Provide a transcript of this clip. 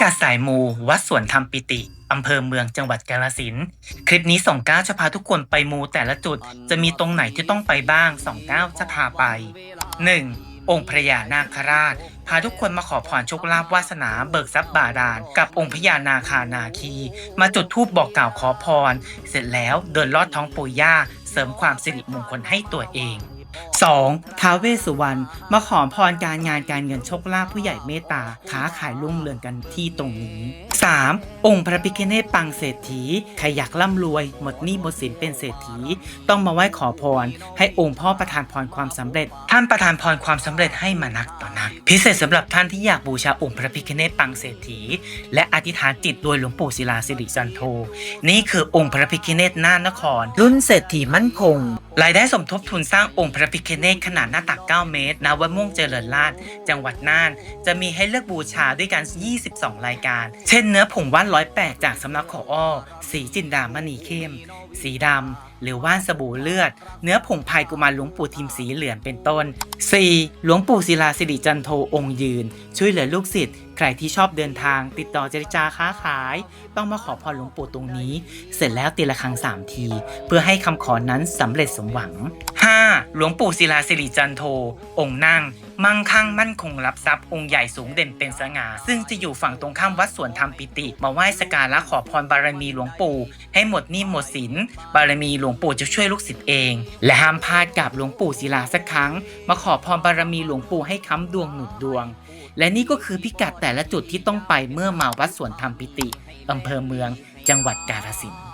กัดสายมูวัดสวนธรรมปิติอำเภอเมืองจังหวัดกาฬสินคลิปนี้สองก้าวจะพาทุกคนไปมูแต่ละจุด จะมีตรงไหนที่ต้องไปบ้างสองก้าวจะพาไป 1. องค์พระยานาคราช พาทุกคนมาขอพรโชคลาภวาสนาเบิกทรัพย์บาดาลกับองค์พญานาคานาคี มาจุดธูปบอกกล่าวขอพร เสร็จแล้วเดินลอดท้องปู่ย่าเสริมความสิริมงคลให้ตัวเอง 2. ท้าวเวสสุวรรณมาขอพรการงานการเงินโชคลาภผู้ใหญ่เมตตาค้าขายรุ่งเรืองกันที่ตรงนี้ 3. องค์พระพิฆเนศปังเศรษฐีใครอยากร่ำรวย หมดหนี้หมดสินเป็นเศรษฐี ต้องมาไหว้ขอพร ให้องค์พ่อประทานพรความสำเร็จ ท่านประทานพรความสำเร็จให้มานักต่อนัก พิเศษสำหรับท่านที่อยากบูชาองค์พระพิฆเนศปังเศรษฐี และอธิษฐานจิตโดยหลวงปู่ศิลาสิริจันโท นี่คือองค์พระพิฆเนศน่านนคร รุ่นเศรษฐีมั่นคง รายได้สมทบทุนสร้างองค์พระพิฆเนศขนาดหน้าตัก 9 เมตรณวัดม่วงเจริญราษฎรจังหวัดน่าน จะมีให้เลือกบูชาด้วยกัน 22 รายการ เช่นเนื้อผงว่านร้อยแปดจากสำนักขออ้อ สีจินดามณีเข้ม สีดำหรือว่านสบู่เลือด เนื้อผงพายกุมารหลวงปู่ทิมสีเหลืองเป็นต้น 4. หลวงปู่ศิลาสิริจันโทองค์ยืน ช่วยเหลือลูกศิษย์ใครที่ชอบเดินทาง ติดต่อเจรจาค้าขาย ต้องมาขอพรหลวงปู่ตรงนี้ เสร็จแล้วตีละครั้งสามที เพื่อให้คำขอนั้นสำเร็จสมหวัง 5. หลวงปู่ศิลาสิริจันโท องค์นั่ง มั่งคั่งมั่นคงรับทรัพย์องค์ใหญ่สูงเด่นเป็นสง่าซึ่งจะอยู่ฝั่งตรงข้ามวัดสวนธรรมปิติ มาไหว้สกการะขอพรบารมีหลวงปู่ ให้หมดหนี้หมดสินบารมีหลวงปู่จะช่วยลูกศิษย์เอง และห้ามพลาดกับหลวงปู่ศิลาสักครั้งมาขออพรบารมีหลวงปู่ให้ค้ำดวงหนุนดวง และนี่ก็คือพิกัดแต่ละจุดที่ต้องไปเมื่อมาวัดสวนธรรมปิติอำเภอเมือง จังหวัดกาฬสินธุ์